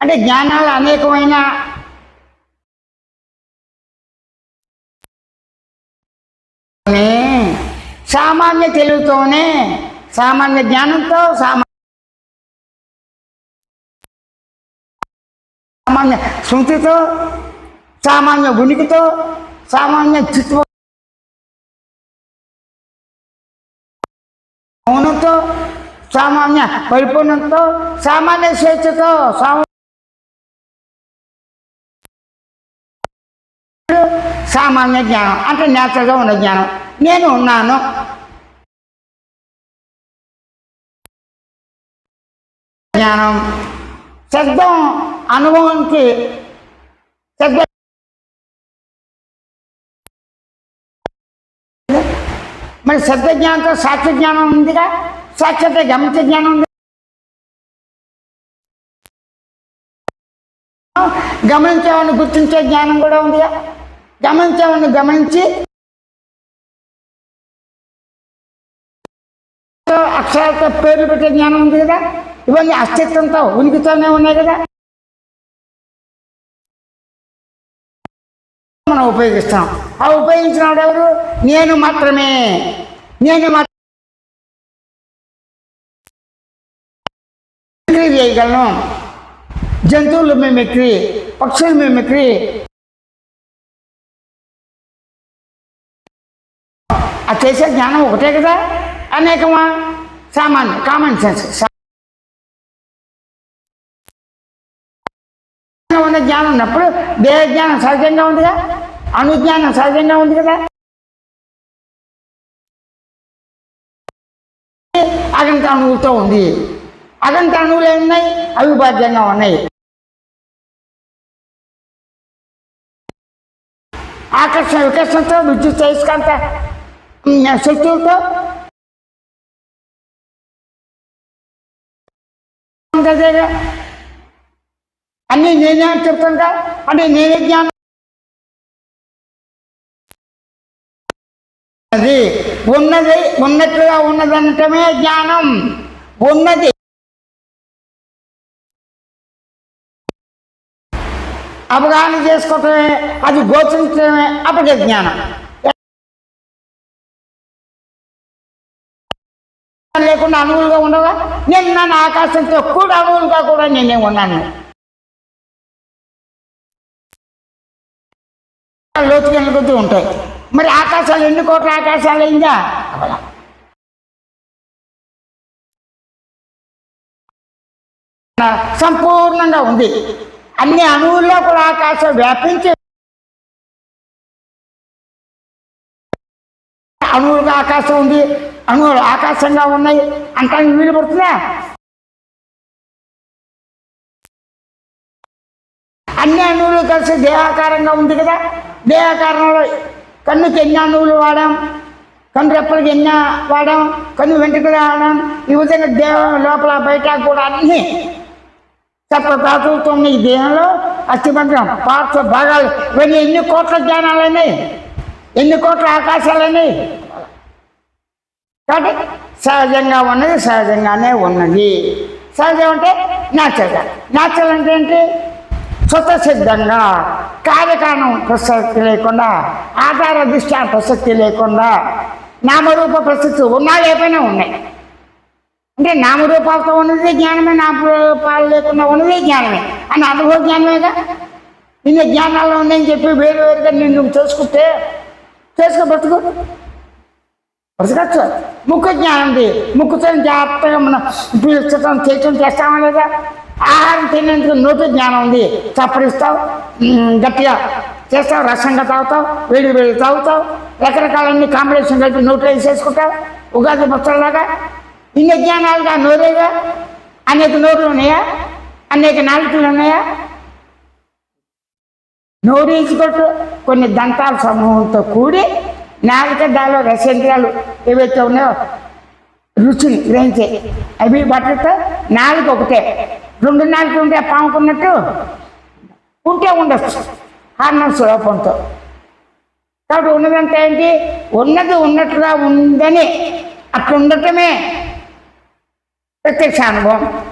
అంటే జ్ఞానాలు అనేకమైన సామాన్య తెలుగుతోనే సామాన్య జ్ఞానంతో సామాన్య స్మృతితో సామాన్య ఉనికితో సామాన్య చిత్వ మౌనంతో సామాన్య పరిపూర్ణంతో సామాన్య స్వేచ్ఛతో సామ సామాన్య జ్ఞానం అంటే నేచురల్గా ఉన్న జ్ఞానం. నేను ఉన్నాను. జ్ఞానం. శబ్దం అనుభవానికి శబ్ద మరి శబ్ద జ్ఞానంతో సాక్ష్య జ్ఞానం ఉందిగా? సాక్ష్యత గమనించ జ్ఞానం ఉంది గమనించేవాడిని గుర్తించే జ్ఞానం కూడా ఉందిగా? గమనించామని గమనించి అక్షరాలతో పేర్లు పెట్టే జ్ఞానం ఉంది కదా? ఇవన్నీ అస్తిత్వంతో ఉనికితోనే ఉన్నాయి కదా? మనం ఉపయోగిస్తాం. ఆ ఉపయోగించిన వాడు ఎవరు? నేను మాత్రమే. నేను మాత్రం చేయగలను. జంతువులు మిమిక్రీ పక్షులు మిమిక్రీ చేసే జ్ఞానం ఒకటే కదా? అనేకమా? సామాన్య కామన్ సెన్స్ ఉన్న జ్ఞానం ఉన్నప్పుడు దేహ జ్ఞానం సహజంగా ఉందిగా? అనుజ్ఞానం సహజంగా ఉంది కదా? అగంత అణువులతో ఉంది. అగంత అణువులు ఏమున్నాయి? అవిభాజ్యంగా ఉన్నాయి. ఆకర్షణ వికర్షణతో విద్యుత్ అయస్కాంత ఉమ్, శక్తులతో ఉంటుందేగా. అన్నీ నేనే అని చెప్తుంటా అంటే నేనే జ్ఞానం అది ఉన్నది ఉన్నట్లుగా ఉన్నదనటమే జ్ఞానం. ఉన్నది. అవగాహన చేసుకోవటమే అది గోచరించడమే అప్పటి జ్ఞానం. లేకుండా అనువులుగా ఉండవా? నేను నన్ను ఆకాశంతో కూడా అనువులుగా కూడా నేనే ఉన్నాను. లోతుకి వెళ్ళకొద్దు ఉంటాయి. మరి ఆకాశాలు ఎన్ని కోట్ల ఆకాశాలు అయిందా? అవలా. సంపూర్ణంగా ఉంది. అన్ని అణువుల్లో కూడా ఆకాశం వ్యాపించి అణువులుగా ఆకాశం ఉంది. అణువులు ఆకాశంగా ఉన్నాయి. అంటానికి వీలు పడుతుందా అన్ని అణువులు కలిసి దేహాకారంగా ఉంది కదా. దేహాకారంలో కన్నుకి ఎన్ని అణువులు వాడాం? కన్ను రెప్పలకి ఎన్ని వాడాం? కన్ను వెంట్రుకలు వాడాం? ఈ విధంగా దేహం లోపల బయట కూడా అన్ని సప్త ధాతువులతో ఉన్న ఈ దేహంలో అస్థిమంత్రం పార్శ్వ భాగాలు. ఇవన్నీ ఎన్ని కోట్ల జ్ఞానాలైనాయి ఎన్ని కోట్ల ఆకాశాలైనాయి కాబట్టి సహజంగా ఉన్నది సహజంగానే ఉన్నది. సహజం అంటే న్యాచురల్గా న్యాచురల్ అంటే ఏంటి? స్వతసిద్ధంగా. కార్యకారణం ప్రసక్తి లేకుండా ఆధార దృష్టి ప్రసక్తి లేకుండా నామరూప ప్రసక్తి ఉన్నా లేకపోయినా ఉన్నాయి. అంటే నామరూపాలతో ఉన్నది జ్ఞానమే నామరూపాలు లేకుండా ఉన్నది జ్ఞానమే. అని అనుభవ జ్ఞానమేగా? నిన్న జ్ఞానాల్లో ఉన్నాయని చెప్పి వేరు వేరుగా నిన్ను చేసుకుంటే చేసుకో బ్రతుకు బ్రతకచ్చు ముక్కు జ్ఞానం ఉంది ముక్కుతో జాగ్రత్తగా మనం పీల్చడం చేయటం చేస్తామా లేదా? ఆహారం తినేందుకు నోటి జ్ఞానం ఉంది. చప్పరిస్తావు గట్టిగా చేస్తావు రసంగా తాగుతావు వేడి వేడి తాగుతావు రకరకాలన్నీ కాంబినేషన్ కలిపి నోట్లో వేసేసుకుంటావు ఉగాది పచ్చలాగా ఇన్ని జ్ఞానాలుగా నోరేగా అనేక నోరులు ఉన్నాయా? అనేక నాలుగులు ఉన్నాయా? నోరు ఈచుకొట్టు కొన్ని దంతాల సమూహంతో కూడి నాలుక దానిలో రసేంద్రాలు ఏవైతే ఉన్నాయో రుచిని గ్రహించే. అవి బట్టలతో నాలుగు ఒకటే. రెండు నాలుగు ఉంటే పాముకున్నట్టు ఉంటే ఉండొచ్చు. హార్మోన్ స్వరూపంతో. కాబట్టి ఉన్నదంతా ఏంటి? ఉన్నది ఉన్నట్టుగా ఉందని అట్లా ఉండటమే ప్రత్యక్ష అనుభవం.